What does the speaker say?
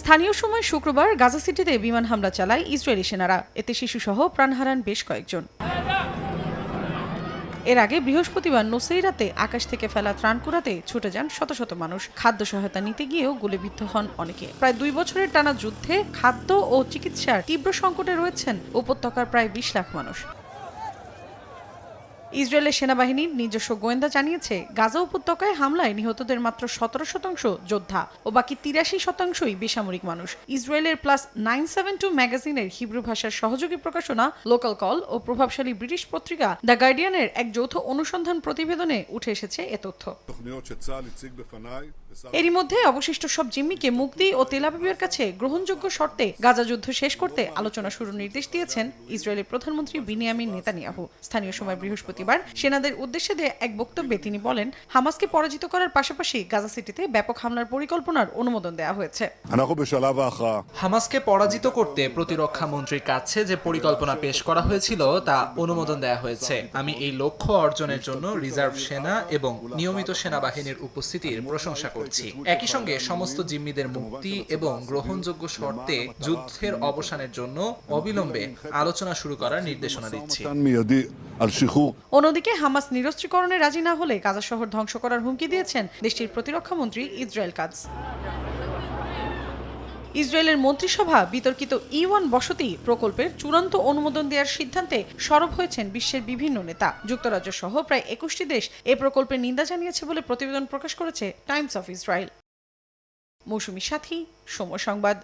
স্থানীয় সময় শুক্রবার গাজা সিটিতে বিমান হামলা চালায় ইসরায়েলি সেনারা। এতে শিশুসহ প্রাণ হারান বেশ কয়েকজন। এর আগে বৃহস্পতিবার নোসেইরাতে আকাশ থেকে ফেলা ত্রাণ কুড়াতে ছুটে যান শত শত মানুষ। খাদ্য সহায়তা নিতে গিয়েও গুলিবিদ্ধ হন অনেকে। প্রায় দুই বছরের টানা যুদ্ধে খাদ্য ও চিকিৎসার তীব্র সংকটে রয়েছেন উপত্যকার প্রায় বিশ লাখ মানুষ। ইসরায়েলের সেনাবাহিনীর নিজস্ব গোয়েন্দা জানিয়েছে গাজা উপত্যকায় হামলায় নিহতদের মাত্র সতেরো শতাংশ যোদ্ধা ও বাকি তিরাশি শতাংশই বেসামরিক মানুষ। ইসরায়েলের প্লাস নাইন সেভেন টু ম্যাগাজিনের হিব্রু ভাষার সহযোগী প্রকাশনা লোকাল কল ও প্রভাবশালী ব্রিটিশ পত্রিকা দ্য গার্ডিয়ানের এক যৌথ অনুসন্ধান প্রতিবেদনে উঠে এসেছে এ তথ্য। এরই মধ্যে অবশিষ্ট সব জিম্মিকে মুক্তি ও তেলাবিবের কাছে গ্রহণযোগ্য শর্তে গাজা যুদ্ধ শেষ করতে আলোচনা শুরুর নির্দেশ দিয়েছেন ইসরায়েলের প্রধানমন্ত্রী বিনিয়ামিন নেতানিয়াহু। স্থানীয় সময় বৃহস্পতি বৃহস্পতিবার সেনাদের উদ্দেশ্যে দেয়া এক বক্তব্যে তিনি বলেন হামাসকে পরাজিত করার পাশাপাশি গাজা সিটিতে ব্যাপক হামলার পরিকল্পনার অনুমোদন দেওয়া হয়েছে। হামাসকে পরাজিত করতে প্রতিরক্ষা মন্ত্রীর কাছে যে পরিকল্পনা পেশ করা হয়েছিল তা অনুমোদন দেওয়া হয়েছে। আমি এই লক্ষ্য অর্জনের জন্য রিজার্ভ সেনা এবং নিয়মিত সেনাবাহিনীর উপস্থিতির প্রশংসা করছি। একই সঙ্গে সমস্ত জিম্মিদের মুক্তি এবং গ্রহণযোগ্য শর্তে যুদ্ধের অবসানের জন্য অবিলম্বে আলোচনা শুরু করার নির্দেশনা দিচ্ছি। অন্যদিকে, হামাস নিরস্ত্রীকরণে রাজি না হলে গাজা শহর ধ্বংস করার হুমকি দিয়েছেন দেশটির প্রতিরক্ষা মন্ত্রী ইসরায়েল কাজ। ইসরায়েলের মন্ত্রিসভা বিতর্কিত ইওয়ান বসতি প্রকল্পের চূড়ান্ত অনুমোদন দেওয়ার সিদ্ধান্তে সরব হয়েছেন বিশ্বের বিভিন্ন নেতা। যুক্তরাজ্য সহ প্রায় একুশটি দেশ এ প্রকল্পের নিন্দা জানিয়েছে বলে প্রতিবেদন প্রকাশ করেছে টাইমস অফ ইসরায়েল। মৌসুমি সাথী, সময় সংবাদ।